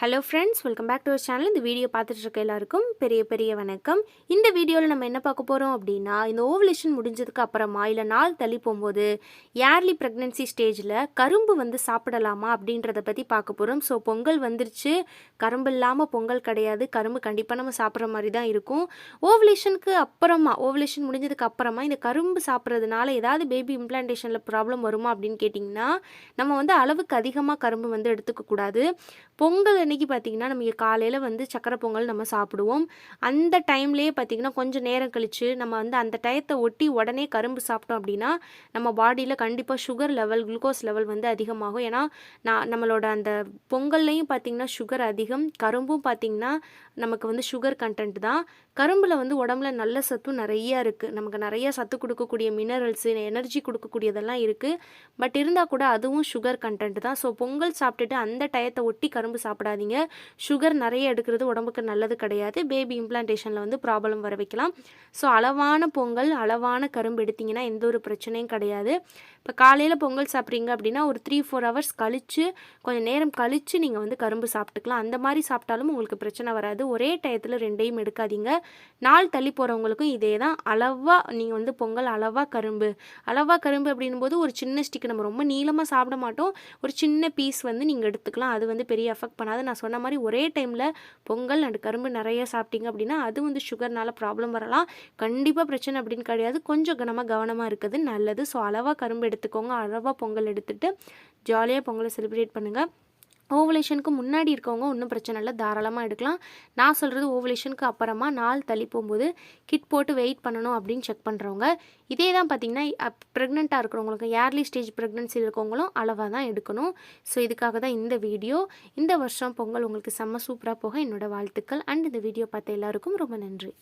Hello friends welcome back to our channel இந்த video பார்த்துட்டு இருக்க எல்லாருக்கும் பெரிய பெரிய வணக்கம். இந்த வீடியோவில் நம்ம என்ன பார்க்க போகிறோம் அப்படின்னா இந்த ஓவலேஷன் முடிஞ்சதுக்கு அப்புறமா இல்லை நாள் தள்ளி போகும்போது ஏர்லி ப்ரெக்னென்சி ஸ்டேஜில் கரும்பு வந்து சாப்பிடலாமா அப்படின்றத பற்றி பார்க்க போகிறோம் ஸோ பொங்கல் வந்துருச்சு. கரும்பு இல்லாமல் பொங்கல் கிடையாது. கரும்பு கண்டிப்பாக நம்ம சாப்பிட்ற மாதிரி தான் இருக்கும். ஓவலேஷனுக்கு அப்புறமா ஓவலேஷன் முடிஞ்சதுக்கு அப்புறமா இந்த கரும்பு சாப்பிட்றதுனால ஏதாவது பேபி இம்ப்ளான்டேஷனில் ப்ராப்ளம் வருமா அப்படின்னு கேட்டிங்கன்னா நம்ம வந்து அளவுக்கு அதிகமாக கரும்பு வந்து எடுத்துக்கக்கூடாது. பொங்கல் அன்னைக்கு பார்த்திங்கன்னா நம்ம காலையில் வந்து சக்கரை பொங்கல் நம்ம சாப்பிடுவோம். அந்த டைம்லேயே பார்த்திங்கன்னா கொஞ்சம் நேரம் கழித்து நம்ம வந்து அந்த டயத்தை ஒட்டி உடனே கரும்பு சாப்பிட்டோம் அப்படின்னா நம்ம பாடியில் கண்டிப்பாக சுகர் லெவல் குளுக்கோஸ் லெவல் வந்து அதிகமாகும். ஏன்னா நான் நம்மளோட அந்த பொங்கல்லையும் பார்த்திங்கன்னா சுகர் அதிகம். கரும்பும் பார்த்திங்கன்னா நமக்கு வந்து சுகர் கண்டென்ட் தான். கரும்பில் வந்து உடம்புல நல்ல சத்தும் நிறையா இருக்குது நமக்கு நிறைய சத்து கொடுக்கக்கூடிய மினரல்ஸு எனர்ஜி கொடுக்கக்கூடியதெல்லாம் இருக்குது பட் இருந்தால் கூட அதுவும் சுகர் கண்டென்ட் தான். ஸோ பொங்கல் சாப்பிட்டுட்டு அந்த டயத்தை ஒட்டி கரும்பு சாப்பிடாது சாப்பிடாதீங்க சுகர் நிறைய எடுக்கிறது உடம்புக்கு நல்லது கிடையாது. பேபி இம்ப்ளான்டேஷனில் வந்து ப்ராப்ளம் வர வைக்கலாம். ஸோ அளவான பொங்கல் அளவான கரும்பு எடுத்திங்கன்னா எந்த ஒரு பிரச்சனையும் கிடையாது. இப்போ காலையில் பொங்கல் சாப்பிட்றீங்க அப்படின்னா ஒரு த்ரீ ஃபோர் ஹவர்ஸ் கழித்து கொஞ்சம் நேரம் கழித்து நீங்கள் வந்து கரும்பு சாப்பிட்டுக்கலாம். அந்த மாதிரி சாப்பிட்டாலும் உங்களுக்கு பிரச்சனை வராது. ஒரே டயத்தில் ரெண்டையும் எடுக்காதீங்க. நாள் தள்ளி போகிறவங்களுக்கும் இதே தான். அளவாக நீங்கள் வந்து பொங்கல் அளவாக கரும்பு. அளவாக கரும்பு அப்படின்போது ஒரு சின்ன ஸ்டிக் நம்ம ரொம்ப நீளமாக சாப்பிட மாட்டோம். ஒரு சின்ன பீஸ் வந்து நீங்கள் எடுத்துக்கலாம். அது வந்து பெரிய எஃபெக்ட் பண்ணாது. நான் சொன்ன மாதிரி ஒரே டைமில் பொங்கல் அண்ட் கரும்பு நிறைய சாப்பிட்டீங்க அப்படின்னா அது வந்து சுகர்னால ப்ராப்ளம் வரலாம். கண்டிப்பாக பிரச்சனை அப்படின்னு கிடையாது. கொஞ்சம் கனமாக கவனமாக இருக்குது நல்லது. ஸோ அளவாக கரும்பு எடுத்துக்கோங்க. அளவாக பொங்கல் எடுத்துகிட்டு ஜாலியாக பொங்கலை செலிப்ரேட் பண்ணுங்கள் ஓவலேஷனுக்கு முன்னாடி இருக்கவங்க ஒன்றும் பிரச்சனை இல்லை தாராளமாக எடுக்கலாம். நான் சொல்கிறது ஓவலேஷனுக்கு அப்புறமா நாள் தள்ளி போகும்போது கிட் போட்டு வெயிட் பண்ணணும் அப்படின்னு செக் பண்ணுறவங்க இதே தான் பார்த்தீங்கன்னா ப்ரெக்னெண்ட்டாக இருக்கிறவங்களுக்கு ஏர்லி ஸ்டேஜ் ப்ரெக்னென்சி இருக்கவங்களும் அளவாக தான் எடுக்கணும். ஸோ இதுக்காக தான் இந்த வீடியோ இந்த வருஷம் பொங்கல் உங்களுக்கு செம்ம சூப்பராக போக என்னோடய வாழ்த்துக்கள். அண்ட் இந்த வீடியோ பார்த்த எல்லாருக்கும் ரொம்ப நன்றி.